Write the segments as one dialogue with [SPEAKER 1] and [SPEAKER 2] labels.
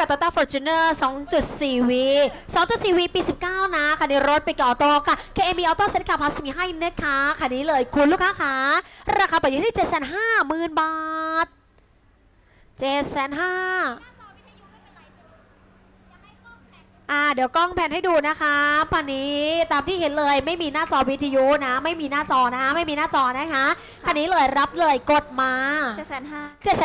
[SPEAKER 1] กับ Toyota Fortuner 2.4V 2.4V ปี 19 นะคันนี้รถไปกับออโต้ค่ะ KMB Auto Set Car Plus มีให้นะคะคันนี้เลยคุณลูกค้าคะราคาเปิดอยู่ที่ 750,000 บาท 750,000อ่า เดี๋ยวกล้องแพนให้ดูนะคะปันนี้ตามที่เห็นเลยไม่มีหน้าจอวิทยุนะ ไม่มีหน้าจอนะคะ ไม่มีหน้าจอนะคะคันนี้เลยรับเลยกดมา
[SPEAKER 2] เจ็ดแสน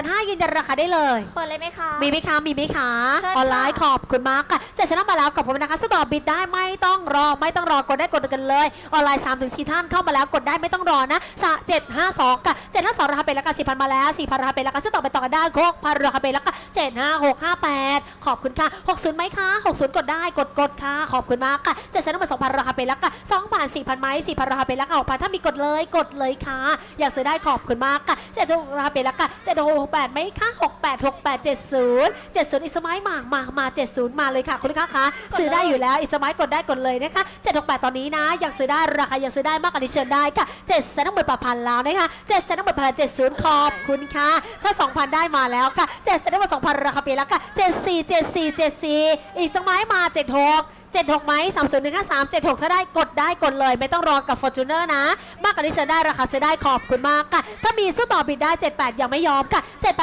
[SPEAKER 2] ห้า
[SPEAKER 1] 750,000ยืนยันราคาได้เลย
[SPEAKER 2] เปิดเลยไหมคะ
[SPEAKER 1] มีไหมคะ มีไหมคะ
[SPEAKER 2] เชิญค่ะ
[SPEAKER 1] ออนไลน์ขอบคุณมากค่ะเจ็ดสนับมาแล้วขอบคุณนะคะสตอบิดได้ไม่ต้องรอไม่ต้องรอกดได้กดกันเลย ออนไลน์3ามถึงท่านเข้ามาแล้วกดได้ไม่ต้องรอนะสะเจ็ดห้าสองค่ะเจ็ดห้าสองราคาเป็นราคาสี่พันมาแล้วสี่พันราคาเป็นราคาสตอไปต่อกันได้หกพันราคาเป็นราคาเจ็ดห้าหกห้าแปดขอบคุณค่ะหกศูนย์ไหมคะหกศูนย์กดได้กดกดค่ะ ขอบคุณมากค่ะเจ็ดสนมาสองพันราคาเป็นราคาสองพันสี่พันไหมสี่พันราคาเป็นราคาหกพันถ้ามีกดเลยกดเลยค่ะ อยากซื้อได้ขอบคุณมากค่ะเจ็ดราคาเป็นราคาเจ็ดหกแปดไหมคะหกแปดหกแปดเจ็ดศูนย์เจ็ดศูนย์อิสมัยมามามาเจ็ดศูนย์มาเลยค่ะคุณลูกค้าคะซื้อได้อยู่แล้วอิสมัยกดได้กดเลยนะคะเจ็ดหกแปดตอนนี้นะ อยากซื้อได้ราคาอยากซื้อได้มากกว่านี้เชิญได้ค่ะเจ็ดแสนหมื่นแปดพันแล้วนะคะเจ็ดแสนหมื่นแปดพันเจ็ดศูนย์ขอบคุณค่ะ ถ้าสองพันได้มาแล้วค่ะเจ็ดแสนหมื่นสองพันราคาเปลี่ยนแล้วค่ะเจ็ดสี่เจ็ดสี่เจ็ดสี่อีกสมัยมาเจ็ดหก 76ไหม30 1 5 3 76 ถ้าได้กดได้กดเลย ไม่ต้องรอกับ Fortuner นะ มากกว่านี้เสียได้ราคาเสียได้ขอบคุณมากค่ะ ถ้ามีสู้อต่อบิดได้ 78 ยังไม่ยอมค่ะ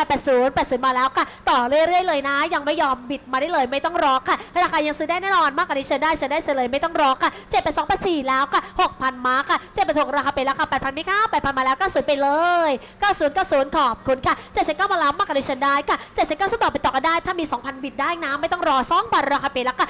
[SPEAKER 1] 7880 80 มาแล้วค่ะ ต่อเรื่อยๆเลยนะ ยังไม่ยอมบิดมาได้เลย ไม่ต้องรอค่ะ ราคายังซื้อได้แน่นอน มากกว่านี้เสียได้เสียได้เสียเลยไม่ต้องรอค่ะ782 84แล้วค่ะ 6,000 มาค่ะ786ราคาเป็นราคา8,000ไม่ค่ะ8,000 มาแล้วก็ซื้อไปเลย90 90ขอบคุณค่ะ79มาแล้วมากกว่านี้เสียได้ค่ะ79สู้อต่อไปต่อกันได้ ถ้ามี 2,000 บิดได้นะไม่ต้องรอ2,000ราคาเป็นราคา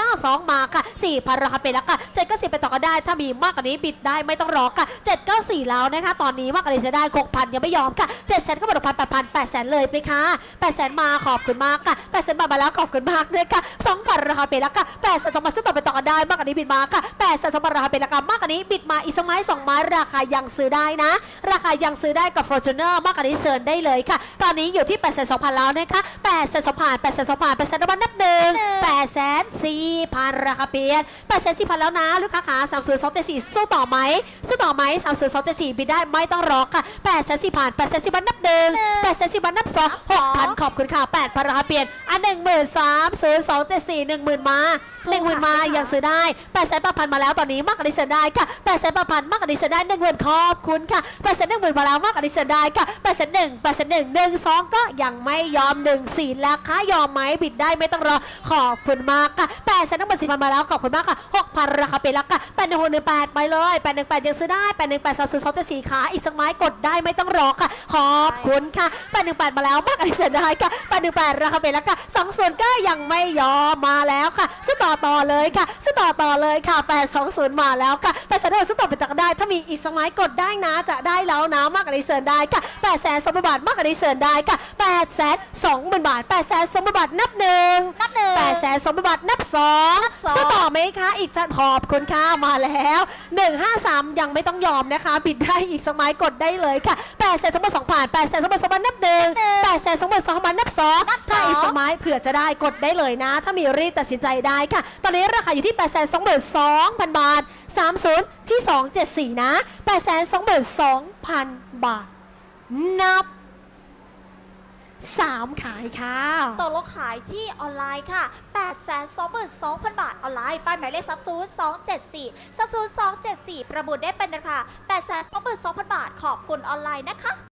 [SPEAKER 1] 792มาค่ะ4,000ราคาเป็นราคา794ไปต่อกันได้ ถ้ามีมากกว่านี้บิดได้ไม่ต้องรอค่ะ794แล้วนะคะ ตอนนี้มากกว่านี้จะได้6,000ยังไม่ยอมค่ะ700,000ก็มา6,000 8,000 800,000เลยไปค่ะ800,000มาขอบคุณมากค่ะ800,000มาแล้วขอบคุณมากเลยค่ะ2,000ราคาเป็นราคา800,000ต้องมาซื้อต่อไปต่อกันได้มากกว่านี้บิดมาค่ะ800,000 2,000ราคาเป็นราคามากกว่านี้บิดมาอีกสกไมัย2ไม้ราคายังซื้อได้นะ ราคายังซื้อได้กับ Fortuner มากกว่านี้เชิญได้เลยค่ะ ตอนนี้อยู่ที่8 2 0 0 0แล้วนะคะ8 2 0 0 0 8 2 0 0 0 8 0 0 0นับหนึ่ง8 4 0 0 0ราคาเปลี่ยนแปดแสนสี่พันแล้วนะลูกค้าขาสามศูนย์สองเจ็ดสี่สู้ต่อไหมสู้ต่อไหมสามศูนย์สองเจ็ดสี่บินได้ไม่ต้องรอค่ะแปดแสนสี่พันแปดแสนสี่พันนับหนึ่งแปดแสนสี่พันนับสองหกพันขอบคุณค่ะแปดพันราคาเปลี่ยนอันหนึ่งหมื่นสามศูนย์สองเจ็ดสี่หนึ่งหมื่นมาหนึ่งหมื่นมายังซื้อได้แปดแสนแปดพันมาแล้วตอนนี้มากกว่าดิฉันได้ค่ะแปดแสนแปดพันมากกว่าดิฉันได้หนึ่งหมื่นขอบคุณค่ะแปดแสนหนึ่งหมื่นมาแล้วมากกว่าดิฉันได้ค่ะแปดแสนหนึ่งแปดแสนหนึ่งหนึ่งสองก็ยังไม่ยอมหนึ่งสี่ราคายอมไหมบิดได้ไม่ต้องรอขอบคุณมากค่ะแปดแสนหนึ่ง1 0 0 0มาแล้วขอบคุณมากค่ะ6,000ราคาเป็นราคา8 1 6 1 8ไปเลย8 1 8ยังซื้อได้8 1 8 2 0 2 7 4ขาอีกสักไม้กดได้ไม่ต้องรอค่ะขอบคุณค่ะ8 1 8มาแล้วมากกว่านี้เชิญได้ค่ะ8 1 8ราคาเป็นราคา2ส่วนก็ยังไม่ยอมมาแล้วค่ะซื้อต่อต่อเลยค่ะซื้อต่อต่อเลยค่ะ8 2 0มาแล้วค่ะ8 3 0ซื้อต่อไปต่อกันได้ ถ้ามีอีกสักไม้กดได้นะจะได้แล้วนะมากกว่านี้เชิญได้ค่ะ8แสนสองบาทมากกว่านี้เชิญได้ค่ะ8แสนสองหมื่นบาท8แสนสองบาทนับหนึ่ง
[SPEAKER 2] นับหนึ่ง
[SPEAKER 1] แปดแสนสองหมื่นบาทนับสอง
[SPEAKER 2] นับสอง
[SPEAKER 1] ซื้อต่อไหมคะ อีกจัดขอบคุณค่ะมาแล้ว 153 ยังไม่ต้องยอมนะคะ บิดได้อีกสกไมัยกดได้เลยค่ะ8แสนสองพันสองพันแปดแสนสองพันสองพันนับหนึ่งแปดแสนสองพันสองพันนับสองถ้าอีกสกไมัยเผื่อจะได้กดได้เลยนะ ถ้ามีรีดตัดสินใจได้ค่ะ ตอนนี้ราคาอยู่ที่8แสนสองหมื่นสองพันบาท 30 ที่ 274 นะ8แสนสองหมื่นสองพันบาท นับ 3 ขายค่ะ
[SPEAKER 2] ตกลงขายที่ออนไลน์ค่ะ 8 2 2 0 0 0 บาทออนไลน์ป้ายหมายเลขซับซูน274ซับซูน274 ประมูลได้เป็นราคา8 2 2 0 0 0 บาท ขอบคุณออนไลน์นะคะ